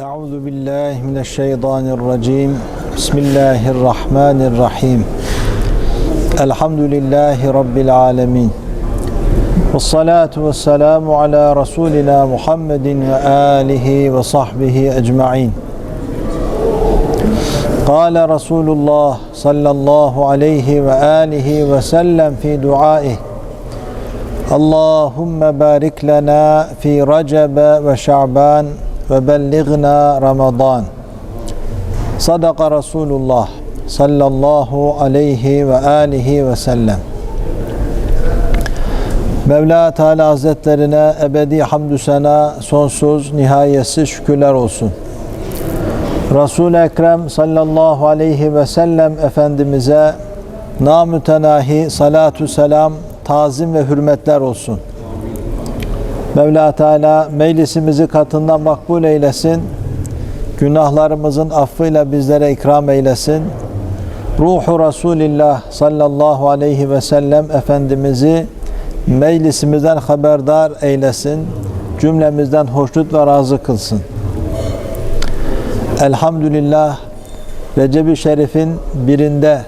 أعوذ بالله من الشيطان الرجيم بسم الله الرحمن الرحيم الحمد لله رب العالمين والصلاة والسلام على رسولنا محمد وآله وصحبه أجمعين قال رسول الله صلى الله عليه وآله وسلم في دعائه اللهم بارك لنا في رجب وشعبان ve belligna Ramazan. Sadaka Resulullah sallallahu aleyhi ve alihi ve sellem. Mevla Teala Hazretlerine ebedi hamdü sena sonsuz nihayesi şükürler olsun. Resul-i Ekrem sallallahu aleyhi ve sellem Efendimiz'e namütenahi salatu selam, tazim ve hürmetler olsun. Mevla Teala meclisimizi katından makbul eylesin. Günahlarımızın affıyla bizlere ikram eylesin. Ruhu Resulillah sallallahu aleyhi ve sellem Efendimiz'i meclisimizden haberdar eylesin. Cümlemizden hoşnut ve razı kılsın. Elhamdülillah Recep-i Şerif'in birinde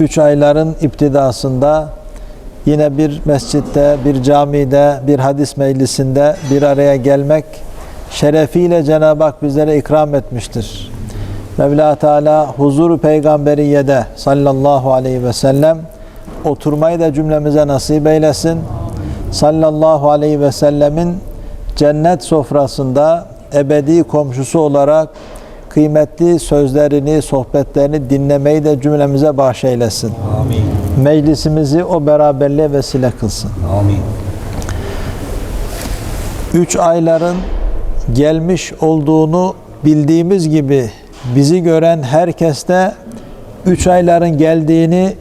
üç ayların iptidasında yine bir mescitte, bir camide, bir hadis meclisinde bir araya gelmek şerefiyle Cenab-ı Hak bizlere ikram etmiştir. Mevla Teala huzuru peygamberiyede sallallahu aleyhi ve sellem oturmayı da cümlemize nasip eylesin. Sallallahu aleyhi ve sellemin cennet sofrasında ebedi komşusu olarak kıymetli sözlerini, sohbetlerini dinlemeyi de cümlemize bahşeylesin. Amin. Meclisimizi o beraberliğe vesile kılsın. Amin. Üç ayların gelmiş olduğunu bildiğimiz gibi bizi gören herkes de üç ayların geldiğini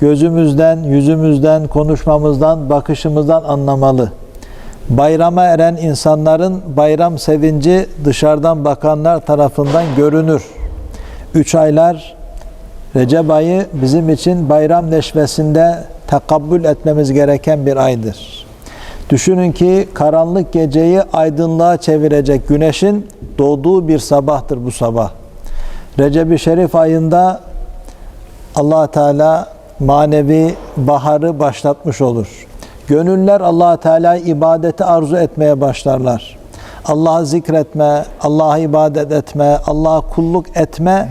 gözümüzden, yüzümüzden, konuşmamızdan, bakışımızdan anlamalı. Bayrama eren insanların bayram sevinci dışarıdan bakanlar tarafından görünür. Üç aylar Recep ayı bizim için bayram neşvesinde tekabbül etmemiz gereken bir aydır. Düşünün ki karanlık geceyi aydınlığa çevirecek güneşin doğduğu bir sabahtır bu sabah. Recep-i Şerif ayında allah Teala manevi baharı başlatmış olur. Gönüller allah Teala ibadeti arzu etmeye başlarlar. Allah'ı zikretme, Allah'a ibadet etme, Allah'a kulluk etme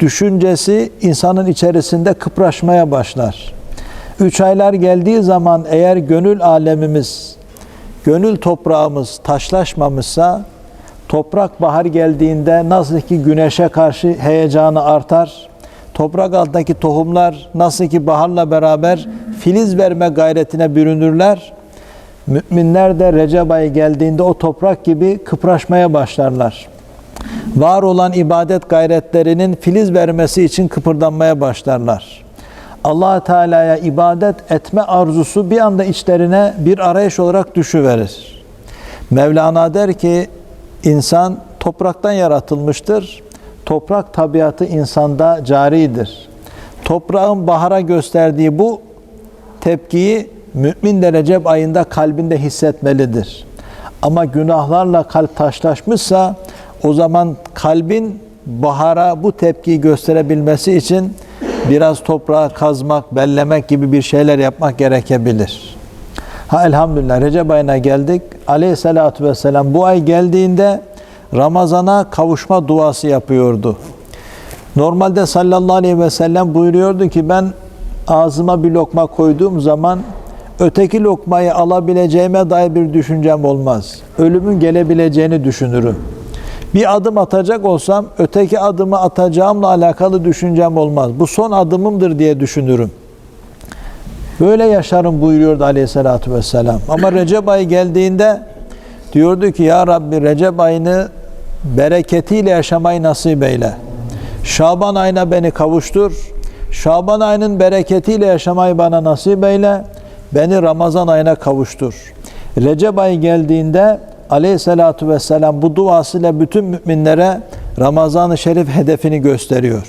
düşüncesi insanın içerisinde kıpraşmaya başlar. Üç aylar geldiği zaman eğer gönül alemimiz, gönül toprağımız taşlaşmamışsa, toprak bahar geldiğinde nasıl ki güneşe karşı heyecanı artar, toprak altındaki tohumlar nasıl ki baharla beraber filiz verme gayretine bürünürler, müminler de Recep ayı geldiğinde o toprak gibi kıpraşmaya başlarlar var olan ibadet gayretlerinin filiz vermesi için kıpırdanmaya başlarlar. allah Teala'ya ibadet etme arzusu bir anda içlerine bir arayış olarak düşüverir. Mevlana der ki, insan topraktan yaratılmıştır. Toprak tabiatı insanda caridir. Toprağın bahara gösterdiği bu tepkiyi mümin de Recep ayında kalbinde hissetmelidir. Ama günahlarla kalp taşlaşmışsa o zaman kalbin bahara bu tepkiyi gösterebilmesi için biraz toprağı kazmak, bellemek gibi bir şeyler yapmak gerekebilir. Ha elhamdülillah Recep ayına geldik. Aleyhissalatü vesselam bu ay geldiğinde Ramazan'a kavuşma duası yapıyordu. Normalde sallallahu aleyhi ve sellem buyuruyordu ki ben ağzıma bir lokma koyduğum zaman öteki lokmayı alabileceğime dair bir düşüncem olmaz. Ölümün gelebileceğini düşünürüm. Bir adım atacak olsam öteki adımı atacağımla alakalı düşüncem olmaz. Bu son adımımdır diye düşünürüm. Böyle yaşarım buyuruyordu aleyhissalatü vesselam. Ama Recep ayı geldiğinde diyordu ki ya Rabbi Recep ayını bereketiyle yaşamayı nasip eyle. Şaban ayına beni kavuştur. Şaban ayının bereketiyle yaşamayı bana nasip eyle. Beni Ramazan ayına kavuştur. Recep ayı geldiğinde Aleyhissalatu vesselam bu duasıyla bütün müminlere Ramazan-ı Şerif hedefini gösteriyor.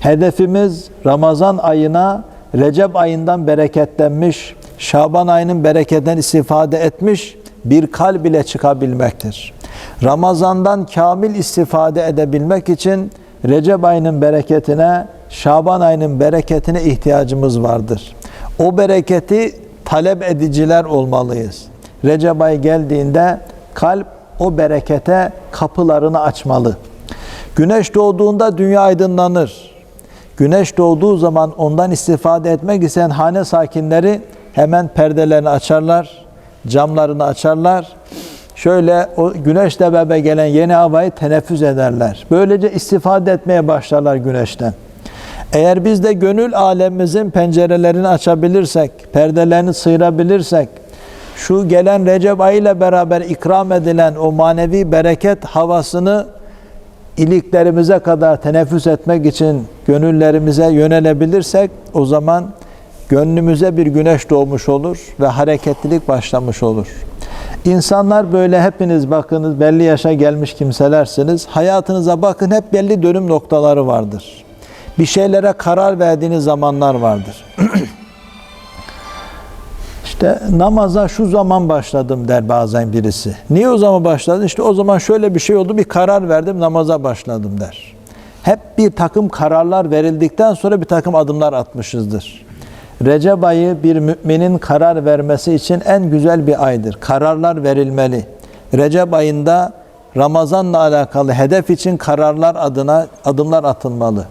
Hedefimiz Ramazan ayına Recep ayından bereketlenmiş, Şaban ayının bereketinden istifade etmiş bir kalb ile çıkabilmektir. Ramazan'dan kamil istifade edebilmek için Recep ayının bereketine, Şaban ayının bereketine ihtiyacımız vardır. O bereketi talep ediciler olmalıyız. Recep ayı geldiğinde kalp o berekete kapılarını açmalı. Güneş doğduğunda dünya aydınlanır. Güneş doğduğu zaman ondan istifade etmek isteyen hane sakinleri hemen perdelerini açarlar, camlarını açarlar. Şöyle o güneşle beraber gelen yeni havayı teneffüs ederler. Böylece istifade etmeye başlarlar güneşten. Eğer biz de gönül alemimizin pencerelerini açabilirsek, perdelerini sıyırabilirsek, şu gelen Recep ayıyla beraber ikram edilen o manevi bereket havasını iliklerimize kadar teneffüs etmek için gönüllerimize yönelebilirsek o zaman gönlümüze bir güneş doğmuş olur ve hareketlilik başlamış olur. İnsanlar böyle hepiniz bakınız belli yaşa gelmiş kimselersiniz. Hayatınıza bakın hep belli dönüm noktaları vardır. Bir şeylere karar verdiğiniz zamanlar vardır. İşte namaza şu zaman başladım der bazen birisi. Niye o zaman başladın? İşte o zaman şöyle bir şey oldu, bir karar verdim, namaza başladım der. Hep bir takım kararlar verildikten sonra bir takım adımlar atmışızdır. Recep ayı bir müminin karar vermesi için en güzel bir aydır. Kararlar verilmeli. Recep ayında Ramazanla alakalı hedef için kararlar adına adımlar atılmalı.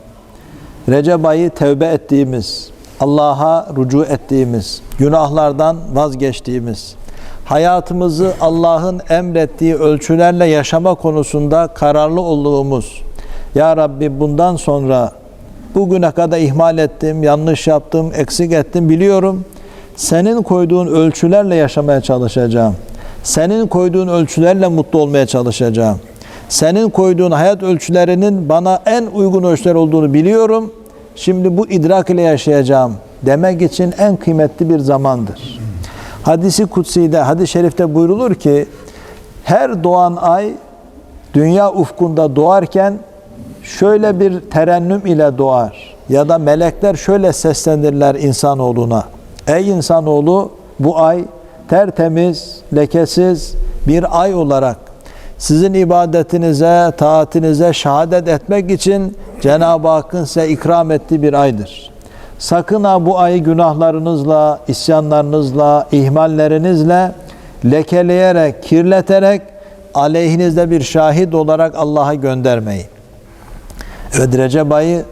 Recep ayı tevbe ettiğimiz, Allah'a rucu ettiğimiz, günahlardan vazgeçtiğimiz, hayatımızı Allah'ın emrettiği ölçülerle yaşama konusunda kararlı olduğumuz, Ya Rabbi bundan sonra bugüne kadar ihmal ettim, yanlış yaptım, eksik ettim biliyorum. Senin koyduğun ölçülerle yaşamaya çalışacağım. Senin koyduğun ölçülerle mutlu olmaya çalışacağım. Senin koyduğun hayat ölçülerinin bana en uygun ölçüler olduğunu biliyorum. Şimdi bu idrak ile yaşayacağım demek için en kıymetli bir zamandır. Hadisi kutsi'de, hadis-i şerifte buyrulur ki her doğan ay dünya ufkunda doğarken şöyle bir terennüm ile doğar ya da melekler şöyle seslenirler insanoğluna. Ey insanoğlu bu ay tertemiz, lekesiz bir ay olarak sizin ibadetinize, taatinize şehadet etmek için Cenab-ı Hakk'ın size ikram ettiği bir aydır. Sakın ha bu ayı günahlarınızla, isyanlarınızla, ihmallerinizle lekeleyerek, kirleterek aleyhinizde bir şahit olarak Allah'a göndermeyin. Evet Recep ayı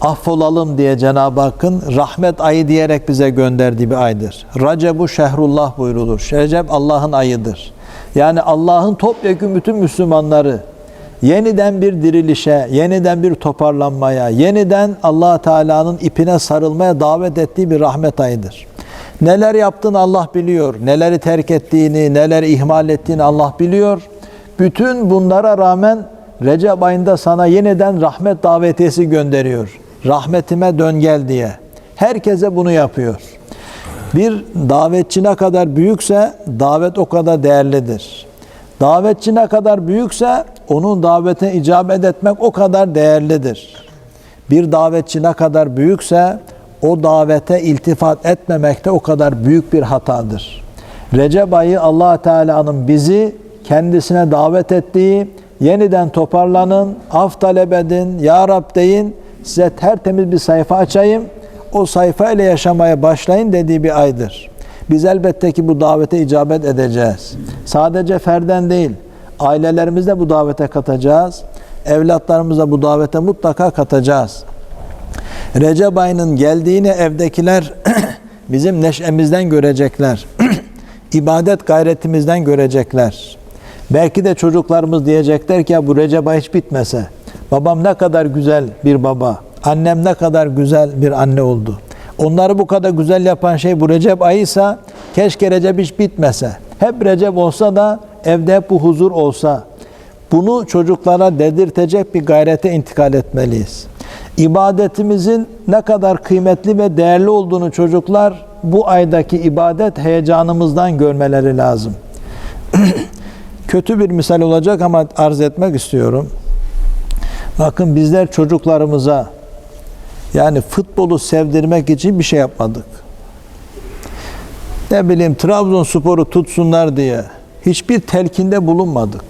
affolalım diye Cenab-ı Hakk'ın rahmet ayı diyerek bize gönderdiği bir aydır. Recebu şehrullah buyrulur. Recep Allah'ın ayıdır. Yani Allah'ın topyekun bütün Müslümanları yeniden bir dirilişe, yeniden bir toparlanmaya, yeniden allah Teala'nın ipine sarılmaya davet ettiği bir rahmet ayıdır. Neler yaptığını Allah biliyor. Neleri terk ettiğini, neleri ihmal ettiğini Allah biliyor. Bütün bunlara rağmen Recep ayında sana yeniden rahmet davetiyesi gönderiyor. Rahmetime dön gel diye. Herkese bunu yapıyor. Bir davetçi ne kadar büyükse davet o kadar değerlidir. Davetçi ne kadar büyükse onun davetine icabet etmek o kadar değerlidir. Bir davetçi ne kadar büyükse o davete iltifat etmemek de o kadar büyük bir hatadır. Recep ayı allah Teala'nın bizi kendisine davet ettiği, yeniden toparlanın, af talep edin, Ya Rab deyin, size tertemiz bir sayfa açayım, o sayfa ile yaşamaya başlayın dediği bir aydır. Biz elbette ki bu davete icabet edeceğiz. Sadece ferden değil, ailelerimizde bu davete katacağız. Evlatlarımıza bu davete mutlaka katacağız. Recep ayının geldiğini evdekiler bizim neşemizden görecekler. İbadet gayretimizden görecekler. Belki de çocuklarımız diyecekler ki ya bu Recep ayı hiç bitmese. Babam ne kadar güzel bir baba. Annem ne kadar güzel bir anne oldu. Onları bu kadar güzel yapan şey bu Recep ayıysa keşke Recep hiç bitmese. Hep Recep olsa da evde hep bu huzur olsa. Bunu çocuklara dedirtecek bir gayrete intikal etmeliyiz. İbadetimizin ne kadar kıymetli ve değerli olduğunu çocuklar bu aydaki ibadet heyecanımızdan görmeleri lazım. Kötü bir misal olacak ama arz etmek istiyorum. Bakın bizler çocuklarımıza yani futbolu sevdirmek için bir şey yapmadık. Ne bileyim Trabzonspor'u tutsunlar diye hiçbir telkinde bulunmadık.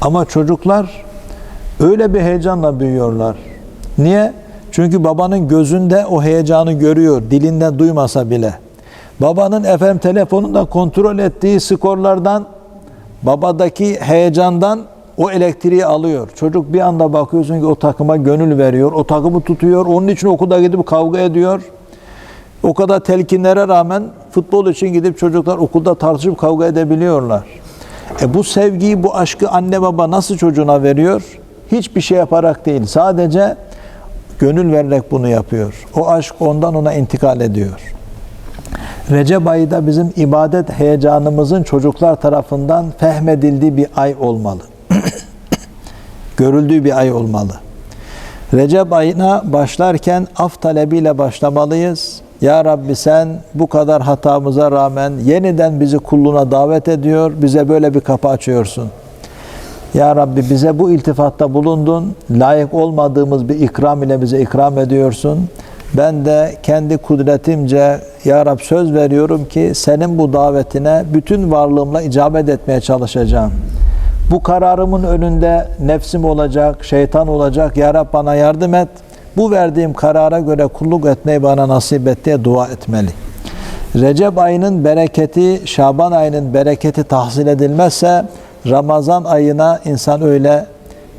Ama çocuklar öyle bir heyecanla büyüyorlar. Niye? Çünkü babanın gözünde o heyecanı görüyor, dilinden duymasa bile. Babanın efendim telefonunda kontrol ettiği skorlardan, babadaki heyecandan o elektriği alıyor. Çocuk bir anda bakıyorsun ki o takıma gönül veriyor, o takımı tutuyor, onun için okulda gidip kavga ediyor. O kadar telkinlere rağmen futbol için gidip çocuklar okulda tartışıp kavga edebiliyorlar. E bu sevgiyi, bu aşkı anne baba nasıl çocuğuna veriyor? Hiçbir şey yaparak değil. Sadece gönül vererek bunu yapıyor. O aşk ondan ona intikal ediyor. Recep ayı da bizim ibadet heyecanımızın çocuklar tarafından fehmedildiği bir ay olmalı. Görüldüğü bir ay olmalı. Recep ayına başlarken af talebiyle başlamalıyız. Ya Rabbi sen bu kadar hatamıza rağmen yeniden bizi kulluğuna davet ediyor, bize böyle bir kapı açıyorsun. Ya Rabbi bize bu iltifatta bulundun, layık olmadığımız bir ikram ile bize ikram ediyorsun. Ben de kendi kudretimce Ya Rab söz veriyorum ki senin bu davetine bütün varlığımla icabet etmeye çalışacağım. Bu kararımın önünde nefsim olacak, şeytan olacak. Ya Rab bana yardım et. Bu verdiğim karara göre kulluk etmeyi bana nasip et diye dua etmeli. Recep ayının bereketi, Şaban ayının bereketi tahsil edilmezse Ramazan ayına insan öyle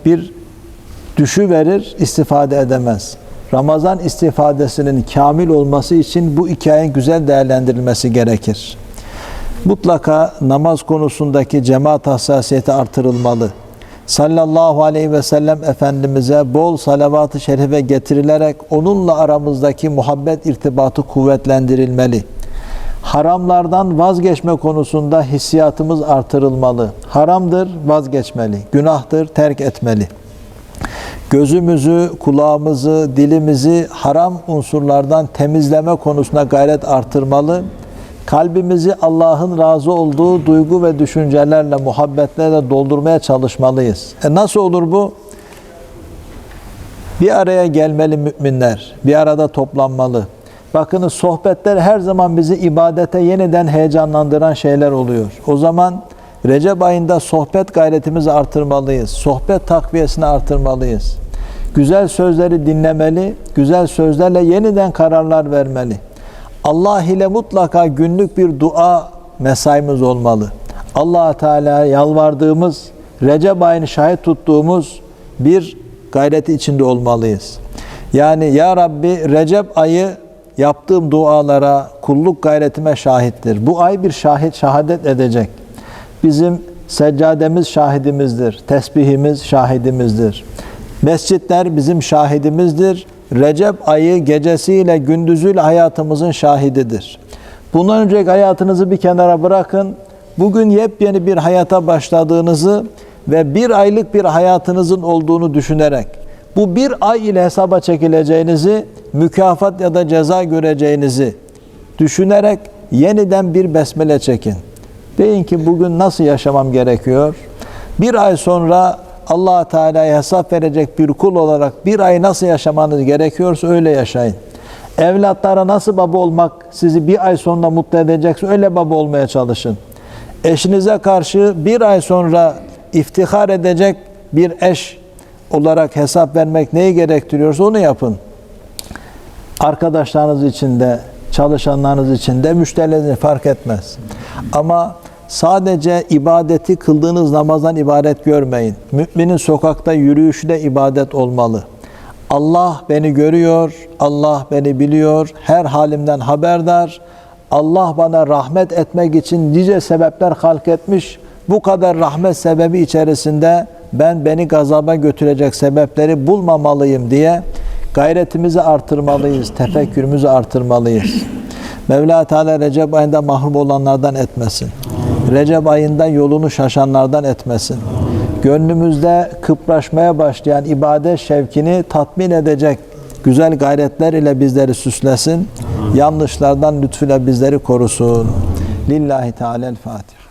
bir düşü verir, istifade edemez. Ramazan istifadesinin kamil olması için bu ayın güzel değerlendirilmesi gerekir. Mutlaka namaz konusundaki cemaat hassasiyeti artırılmalı. Sallallahu aleyhi ve sellem Efendimiz'e bol salavat-ı şerife getirilerek onunla aramızdaki muhabbet irtibatı kuvvetlendirilmeli. Haramlardan vazgeçme konusunda hissiyatımız artırılmalı. Haramdır, vazgeçmeli. Günahtır, terk etmeli. Gözümüzü, kulağımızı, dilimizi haram unsurlardan temizleme konusunda gayret artırmalı. Kalbimizi Allah'ın razı olduğu duygu ve düşüncelerle, muhabbetlerle doldurmaya çalışmalıyız. E nasıl olur bu? Bir araya gelmeli müminler, bir arada toplanmalı. Bakınız sohbetler her zaman bizi ibadete yeniden heyecanlandıran şeyler oluyor. O zaman Recep ayında sohbet gayretimizi artırmalıyız. Sohbet takviyesini artırmalıyız. Güzel sözleri dinlemeli, güzel sözlerle yeniden kararlar vermeli. Allah ile mutlaka günlük bir dua mesaimiz olmalı. allah Teala'ya yalvardığımız, Recep ayını şahit tuttuğumuz bir gayreti içinde olmalıyız. Yani Ya Rabbi Recep ayı yaptığım dualara, kulluk gayretime şahittir. Bu ay bir şahit, şahadet edecek. Bizim seccademiz şahidimizdir. Tesbihimiz şahidimizdir. Mescitler bizim şahidimizdir. Recep ayı gecesiyle gündüzüyle hayatımızın şahididir. Bundan önceki hayatınızı bir kenara bırakın. Bugün yepyeni bir hayata başladığınızı ve bir aylık bir hayatınızın olduğunu düşünerek bu bir ay ile hesaba çekileceğinizi, mükafat ya da ceza göreceğinizi düşünerek yeniden bir besmele çekin. Deyin ki bugün nasıl yaşamam gerekiyor? Bir ay sonra allah Teala'ya hesap verecek bir kul olarak bir ay nasıl yaşamanız gerekiyorsa öyle yaşayın. Evlatlara nasıl baba olmak sizi bir ay sonra mutlu edecekse öyle baba olmaya çalışın. Eşinize karşı bir ay sonra iftihar edecek bir eş olarak hesap vermek neyi gerektiriyorsa onu yapın. Arkadaşlarınız için de, çalışanlarınız için de, müşterileriniz fark etmez. Ama sadece ibadeti kıldığınız namazdan ibaret görmeyin. Müminin sokakta yürüyüşü de ibadet olmalı. Allah beni görüyor, Allah beni biliyor, her halimden haberdar. Allah bana rahmet etmek için nice sebepler halk etmiş. Bu kadar rahmet sebebi içerisinde ben beni gazaba götürecek sebepleri bulmamalıyım diye gayretimizi artırmalıyız, tefekkürümüzü artırmalıyız. Mevla Teala Recep ayında mahrum olanlardan etmesin. Recep ayında yolunu şaşanlardan etmesin. Gönlümüzde kıpraşmaya başlayan ibadet şevkini tatmin edecek güzel gayretler ile bizleri süslesin. Yanlışlardan lütfüyle bizleri korusun. Lillahi Teala'l Fatiha.